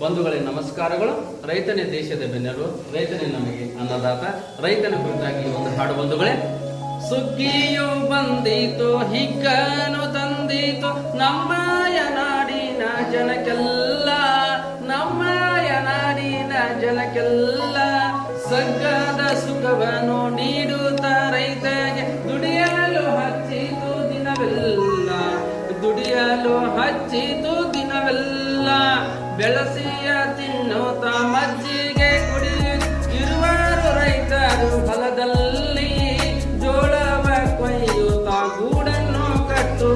ಬಂಧುಗಳೇ, ನಮಸ್ಕಾರಗಳು. ರೈತನೇ ದೇಶದ ಬೆನ್ನೆಲು ರೈತನೇ ನಮಗೆ ಅನ್ನದಾತ. ರೈತನ ಕುರಿತಾಗಿ ಒಂದು ಹಾಡು ಬಂಧುಗಳೇ. ಸುಗ್ಗಿಯು ಬಂದಿತು, ಹಿಗ್ಗನು ತಂದಿತು. ನಮ್ಮಯ ನಾಡಿನ ಜನಕ್ಕೆಲ್ಲ ನಮ್ಮಯ ನಾಡಿನ ಜನಕ್ಕೆಲ್ಲ ಸಗ್ಗದ ಸುಖವನ್ನು ನೀಡುತ್ತ ರೈತಗೆ ದುಡಿಯಲು ಹಚ್ಚಿತು ದಿನವೆಲ್ಲ. ದುಡಿಯಲು ಹಚ್ಚಿತು ದಿನವೆಲ್ಲ. ಬೆಳಸಿಯ ತಿನ್ನುತ್ತ ಮಜ್ಜಿಗೆ ಕುಡಿ, ಇರುವರು ರೈತರು ಹೊಲದಲ್ಲಿ ಜೋಳವ ಕೊಯ್ಯುತ್ತ ಗೂಡನ್ನು ಕಟ್ಟು,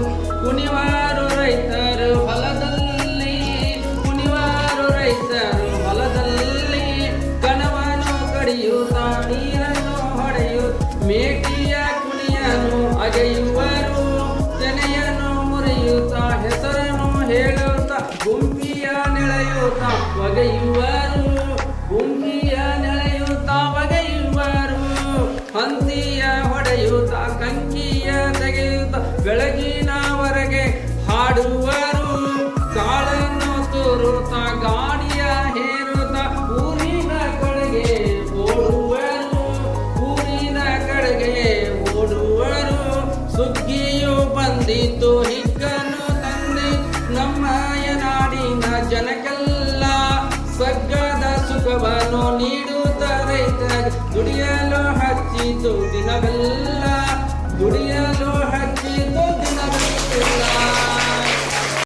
ಕುಣಿವಾರು ರೈತರು ಹೊಲದಲ್ಲಿ, ಕುಣಿವಾರು ರೈತರು ಹೊಲದಲ್ಲಿ ಕಣವನ್ನು ಕಡಿಯುತ್ತ ನೀರನ್ನು ಹೊಡೆಯು ಮೇಟಿಯ ಕುಣಿಯನ್ನು ಅಗೆಯುವರು. ನೆಳೆಯುತ್ತ ಒಗೆಯುವರು ಗುಂಪಿಯ ನೆಳೆಯುತ್ತ ಒಗೆಯುವರು. ಹಂದಿಯ ಹೊಡೆಯುತ್ತ, ಕಂಕಿಯ ತೆಗೆಯುತ್ತ ಬೆಳಗಿನವರೆಗೆ ಹಾಡುವರು. ಕಾಳನ್ನು ತೋರುತ್ತ ಗಾಡಿಯ ಹೇರುತ್ತ, ಊರಿನ ಕಡೆಗೆ ಓಡುವರು. ಊರಿನ ಕಡೆಗೆ ಓಡುವರು. ಸುಗ್ಗಿಯು ಬಂದಿತು ಹಿಗ್ಗನು ತಂದೆ, ನಮ್ಮ ನಾಡಿನ ಜನಕ್ಕೆಲ್ಲ ಸೊ ದಿನವೆಲ್ಲ ದುಡಿಯ